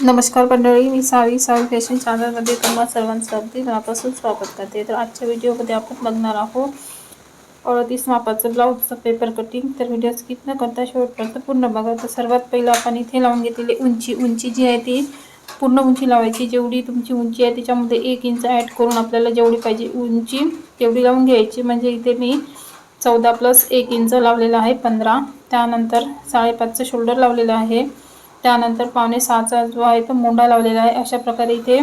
नमस्कार मंडळी मी सावी सावी फॅशन चॅनलमध्ये तुम्हा सर्वांचं अगदी मनापासून स्वागत करते. तर आजच्या व्हिडिओमध्ये आपण बघणार आहोत अडतीस मापाचं ब्लाऊजचं पेपर कटिंग तर व्हिडिओ स्किप न करता शेवटपर्यंत पूर्ण बघा. तर सर्वात पहिलं आपण इथे लावून घेतलेली उंची. उंची जी आहे ती पूर्ण उंची लावायची. जेवढी तुमची उंची आहे त्याच्यामध्ये एक इंच ॲड करून आपल्याला जेवढी पाहिजे उंची तेवढी लावून घ्यायची. म्हणजे इथे मी चौदा प्लस एक इंच लावलेलं आहे पंधरा. त्यानंतर साडेपाचचं शोल्डर लावलेलं आहे. त्यानंतर पावणे सहाचा जो आहे तो मोंडा लावलेला आहे. अशा प्रकारे इथे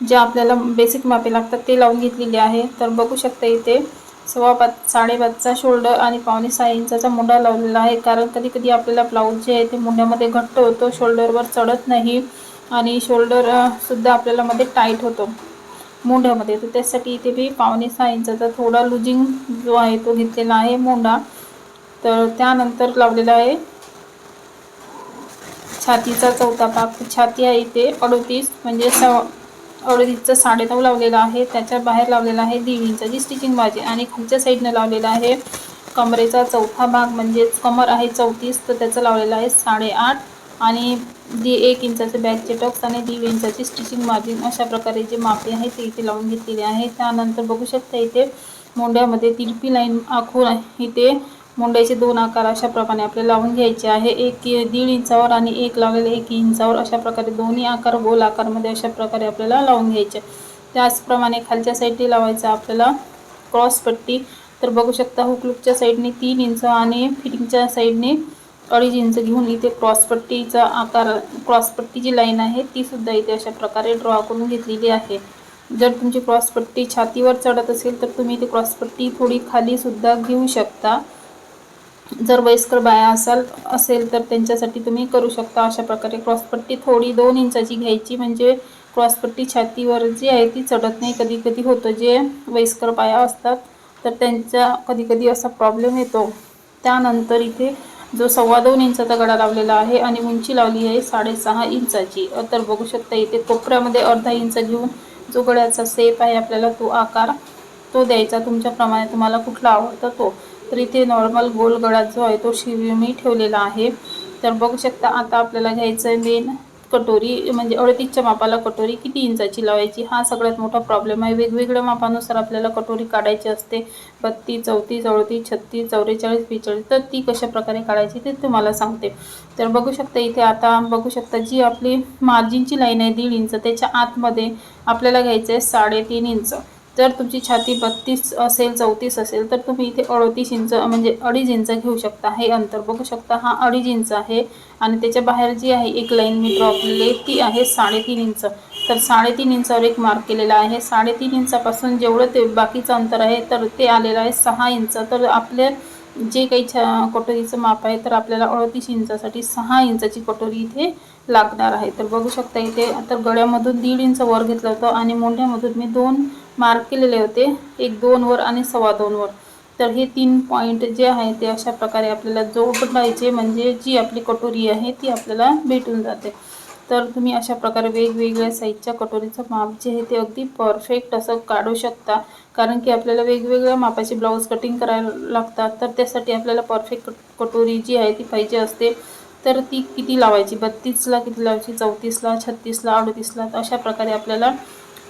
जे आपल्याला बेसिक मापे लागतात ते लावून घेतलेले आहे. तर बघू शकता इथे सव्वा पाच साडेपाचचा शोल्डर आणि पावणे सहा इंचाचा मुंडा लावलेला आहे. कारण कधी कधी आपल्याला ब्लाऊज जे आहे ते मुंड्यामध्ये घट्ट होतो शोल्डरवर चढत नाही आणि शोल्डरसुद्धा आपल्याला मध्ये टाईट होतो मुंड्यामध्ये. तर त्यासाठी इथे मी पावणे सहा इंचाचा थोडा लुजिंग जो आहे तो घेतलेला आहे मोंडा. तर त्यानंतर लावलेला आहे छातीचा चौथा भाग छाती आहे इथे. अडोतीस म्हणजे स अडोतीसचा साडेनऊ लावलेला आहे. त्याच्या बाहेर लावलेला आहे दीड जी स्टिचिंग बाजी आणि खालच्या साईडनं लावलेला आहे कमरेचा चौथा भाग म्हणजेच कमर आहे चौतीस तर त्याचं लावलेलं आहे साडेआठ आणि दी एक इंचाचे बॅकचे टक्स आणि दीड इंचाची स्टिचिंग मार्जिन अशा प्रकारे जे मापे आहे ते इथे लावून घेतलेले आहे त्यानंतर बघू शकता इथे मोंड्यामध्ये तिरपी लाईन आखून इथे. मुंड्याचे दोन आकार अशा प्रकारे आपल्याला लावून घ्यायचे आहे. एक दीड इंचावर आणि एक लावलेलं एक इंचावर अशा प्रकारे दोन्ही आकार गोल आकारमध्ये अशा प्रकारे आपल्याला लावून घ्यायचे. त्याचप्रमाणे खालच्या साईडने लावायचं आपल्याला क्रॉस पट्टी. तर बघू शकता हुकलूकच्या साईडने तीन इंच आणि फिटिंगच्या साईडने अडीच इंच घेऊन इथे क्रॉसपट्टीचा आकार क्रॉसपट्टी जी लाईन आहे. ती सुद्धा इथे अशा प्रकारे ड्रॉ करून घेतलेली आहे. जर तुमची क्रॉसपट्टी छातीवर चढत असेल तर तुम्ही इथे क्रॉसपट्टी थोडी खाली सुद्धा घेऊ शकता. जर वयस्कर बाया असाल असेल तर त्यांच्यासाठी तुम्ही करू शकता अशा प्रकारे क्रॉसपट्टी थोडी दोन इंचाची घ्यायची. म्हणजे क्रॉसपट्टी छातीवर जी आहे ती चढत नाही. कधी कधी होतं जे वयस्कर बाया असतात तर त्यांचा कधी कधी असा प्रॉब्लेम येतो. त्यानंतर इथे जो सव्वा दोन इंचाचा गडा लावलेला आहे आणि उंची लावली आहे साडेसहा इंचाची. तर बघू शकता इथे कोपऱ्यामध्ये अर्धा इंच घेऊन जो गड्याचा सेप आहे आपल्याला तो आकार तो द्यायचा. तुमच्याप्रमाणे तुम्हाला कुठला आवडतं तो. तर इथे नॉर्मल गोल गळा जो आहे तो शिवी मी ठेवलेला आहे. तर बघू शकता आता आपल्याला घ्यायचं आहे मेन कटोरी म्हणजे अडतीसच्या मापाला कटोरी किती इंचाची लावायची हा सगळ्यात मोठा प्रॉब्लेम आहे. वेगवेगळ्या मापानुसार आपल्याला कटोरी काढायची असते. बत्तीस चौतीस अडतीस छत्तीस चौवेचाळीस बेचाळीस तर ती कशा प्रकारे काढायची ते तुम्हाला सांगते. तर बघू शकता इथे आता बघू शकता जी आपली मार्जिनची लाईन आहे दीड इंच त्याच्या आतमध्ये आपल्याला घ्यायचं आहे साडेतीन इंच. जर तुमची छाती बत्तीस असेल चौतीस असेल तर तुम्ही इथे अडतीस इंच म्हणजे अडीच इंच घेऊ शकता. हे अंतर बघू शकता. हा अडीच इंच आहे आणि त्याच्या बाहेर जी आहे एक लाईन मी ड्रॉ केलेली ती आहे साडेतीन इंच. तर साडेतीन इंचावर एक मार्क केलेला आहे. साडेतीन इंचापासून जेवढं ते बाकीचं अंतर आहे तर ते आलेलं आहे सहा इंच. तर आपल्या जे काही छ कटोरीचं माप आहे तर आपल्याला अडतीस इंचासाठी सहा इंचाची कटोरी इथे लागणार आहे. तर बघू शकता इथे तर गळ्यामधून दीड इंच वर घेतलं होतं आणि मोंढ्यामधून मी दोन मार्क केलेले होते. एक दोनवर आणि सव्वा दोनवर तर हे तीन पॉईंट जे आहे ते अशा प्रकारे आपल्याला जोडायचे म्हणजे जी आपली कटोरी आहे ती आपल्याला भेटून जाते. तर तुम्ही अशा प्रकारे वेगवेगळ्या साईजच्या कटोरीचं माप जे आहे ते अगदी परफेक्ट असं काढू शकता. कारण की आपल्याला वेगवेगळ्या मापाचे ब्लाऊज कटिंग करायला लागतात. तर त्यासाठी आपल्याला परफेक्ट कटोरी जी आहे ती पाहिजे असते. तर ती किती लावायची? बत्तीसला किती लावायची? चौतीसला छत्तीसला अडतीसला? अशा प्रकारे आपल्याला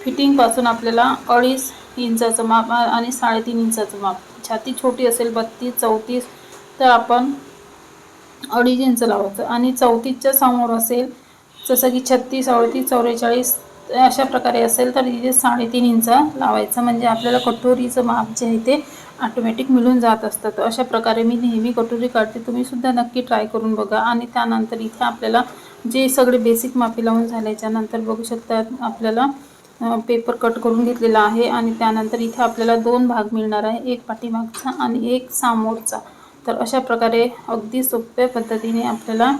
फिटिंगपासून आपल्याला अडीच इंचाचं माप आणि साडेतीन इंचाचं माप. छाती छोटी असेल बत्तीस चौतीस तर आपण अडीच इंच लावायचं. आणि चौतीसच्या समोर असेल जसं की छत्तीस अडतीस चौवेचाळीस अशा प्रकारे असेल तर इथे साडेतीन इंच लावायचं. म्हणजे आपल्याला कटोरीचं माप जे आहे ते ऑटोमॅटिक मिळून जात असतं. तर अशा प्रकारे मी नेहमी कटोरी काढते. तुम्हीसुद्धा नक्की ट्राय करून बघा. आणि त्यानंतर इथे आपल्याला जे सगळे बेसिक मापी लावून झाल्याच्यानंतर बघू शकता आपल्याला पेपर कट करून घेतलेला आहे आणि त्यानंतर इथे आपल्याला दोन भाग मिळणार आहे. एक पाठीमागचा आणि एक सामोरचा. तर अशा प्रकारे अगदी सोप्या पद्धतीने आपल्याला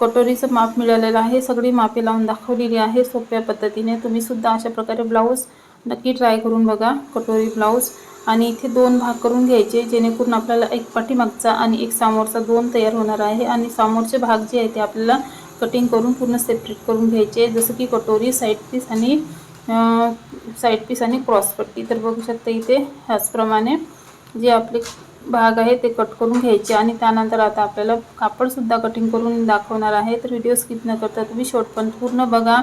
कटोरीचं माप मिळालेलं आहे. सगळी मापे लावून दाखवलेली आहे सोप्या पद्धतीने. तुम्हीसुद्धा अशा प्रकारे ब्लाऊज नक्की ट्राय करून बघा कटोरी ब्लाऊज आणि इथे दोन भाग करून घ्यायचे जेणेकरून आपल्याला एक पाठीमागचा आणि एक सामोरचा दोन तयार होणार आहे. आणि सामोरचे भाग जे आहे ते आपल्याला कटिंग करून पूर्ण सेपरेट करून घ्यायचे. जसं की कटोरी साईड पीस आणि साईड पीस आणि क्रॉसपट्टी तर बघू शकता इथे ह्याचप्रमाणे जे आपले भाग आहे ते कट करून घ्यायचे आणि त्यानंतर आता आपल्याला कापडसुद्धा कटिंग करून दाखवणार आहे. तर व्हिडिओ स्किप न करता तुम्ही शॉर्टपर्यंत पण पूर्ण बघा.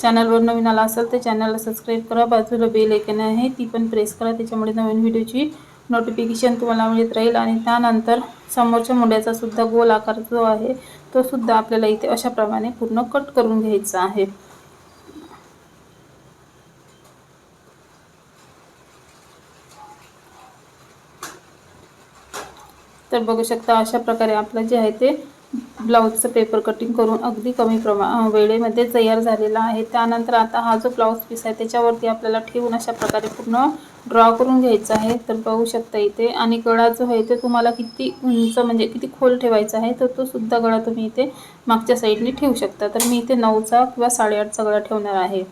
चॅनलवर नवीन आला असेल तर चॅनलला सबस्क्राईब करा. बाजूला बेल ऐकन आहे ती पण प्रेस करा. त्याच्यामुळे नवीन व्हिडिओची नोटिफिकेशन तुम्हाला मिळत राहील. आणि त्यानंतर समोरच्या मुंड्याचा सुद्धा गोल आकार जो आहे तो सुद्धा आपल्याला इथे अशाप्रमाणे पूर्ण कट करून घ्यायचा आहे. तर बघू शकता अशा प्रकारे आपलं जे आहे ते ब्लाऊजचं पेपर कटिंग करून अगदी कमी प्रमा वेळेमध्ये तयार झालेला आहे. त्यानंतर आता हा जो ब्लाऊज पीस आहे त्याच्यावरती आपल्याला ठेवून अशा प्रकारे पूर्ण ड्रॉ करून घ्यायचा आहे. तर बघू शकता इथे आणि गळा जो आहे ते तुम्हाला किती उंच म्हणजे किती खोल ठेवायचा आहे तर तो सुद्धा गळा तुम्ही इथे मागच्या साईडने ठेवू शकता. तर मी इथे नऊचा किंवा साडेआठचा गळा ठेवणार आहे.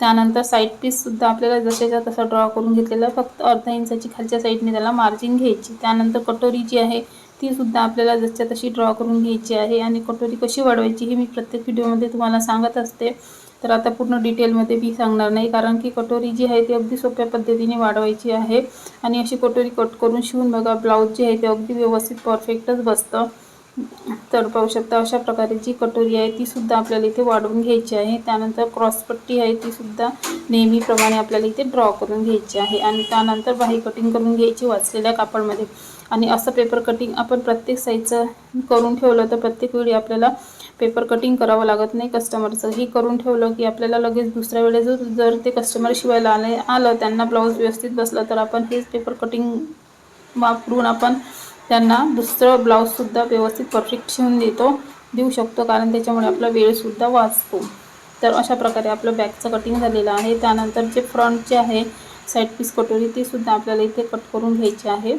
त्यानंतर साईड पीससुद्धा आपल्याला जशाच्या तसा ड्रॉ करून घेतलेला फक्त अर्धा इंचाची खालच्या साईडने त्याला मार्जिन घ्यायची. त्यानंतर कटोरी जी आहे तीसुद्धा आपल्याला जसच्या तशी ड्रॉ करून घ्यायची आहे आणि कटोरी कशी वाढवायची हे मी प्रत्येक व्हिडिओमध्ये तुम्हाला सांगत असते. तर आता पूर्ण डिटेलमध्ये मी सांगणार नाही कारण की कटोरी जी आहे ती अगदी सोप्या पद्धतीने वाढवायची आहे. आणि अशी कटोरी कट करून शिवून बघा ब्लाऊज जे आहे ते अगदी व्यवस्थित परफेक्टच बसतं. तर पाहू शकता अशा प्रकारे जी कटोरी आहे ती सुद्धा आपल्याला इथे वाढवून घ्यायची आहे. त्यानंतर क्रॉसपट्टी आहे ती सुद्धा नेहमीप्रमाणे आपल्याला इथे ड्रॉ करून घ्यायची आहे. आणि त्यानंतर बाही कटिंग करून घ्यायची वाचलेल्या कापडमध्ये. आणि असं पेपर कटिंग आपण प्रत्येक साईजचं करून ठेवलं तर प्रत्येक वेळी आपल्याला पेपर कटिंग करावं लागत नाही कस्टमरचं. ही करून ठेवलं की आपल्याला लगेच दुसऱ्या वेळेस जर ते कस्टमर शिवायला आले आलं त्यांना ब्लाऊज व्यवस्थित बसला तर आपण हेच पेपर कटिंग वापरून आपण त्यांना दुसरं ब्लाऊजसुद्धा व्यवस्थित परफेक्ट शिवून देतो. देऊ शकतो कारण त्याच्यामुळे आपला वेळसुद्धा वाचतो. तर अशा प्रकारे आपलं बॅगचं कटिंग झालेलं आहे. त्यानंतर जे फ्रंटचे आहे साईड पीस कटोरी तीसुद्धा आपल्याला इथे कट करून घ्यायची आहे.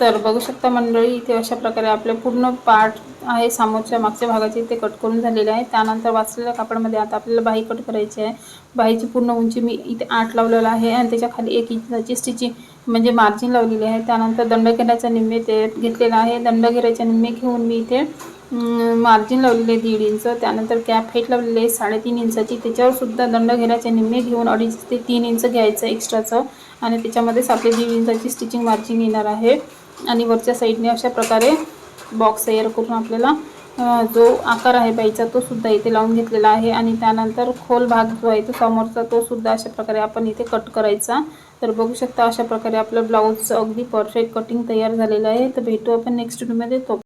तर बघू शकता मंडळी इथे अशा प्रकारे आपले पूर्ण पार्ट आहे. समोरच्या मागच्या भागाचे ते कट करून झालेले आहे. त्यानंतर वाचलेल्या कापडामध्ये आता आपल्याला बाही कट करायची आहे. बाहीची पूर्ण उंची मी इथे आठ लावलेला आहे आणि त्याच्याखाली एक इंचाची स्टिचिंग म्हणजे मार्जिन लावलेली आहे. त्यानंतर दंडघेराचा निम्मे ते घेतलेला आहे. दंड घेण्याच्या निम्मे घेऊन मी इथे मार्जिन लावलेले आहे दीड इंच. त्यानंतर कॅप हेट लावलेले आहे साडेतीन इंचाची. त्याच्यावरसुद्धा दंड घेण्याच्या निम्मे घेऊन अडीच ते तीन इंच घ्यायचं एक्स्ट्राचं आणि त्याच्यामध्येच आपले दीड इंचाची स्टिचिंग मार्जिन येणार आहे. आणि वरच्या साईडने अशा प्रकारे बॉक्स तयार करून आपल्याला जो आकार आहे बाईचा तो सुद्धा इथे लावून घेतलेला आहे. आणि त्यानंतर खोल भाग जो आहे तो समोरचा तो सुद्धा अशा प्रकारे आपण इथे कट करायचा. तर बघू शकता अशा प्रकारे आपलं ब्लाऊजचं अगदी परफेक्ट कटिंग तयार झालेलं आहे. तर भेटू आपण नेक्स्ट व्हिडिओमध्ये तो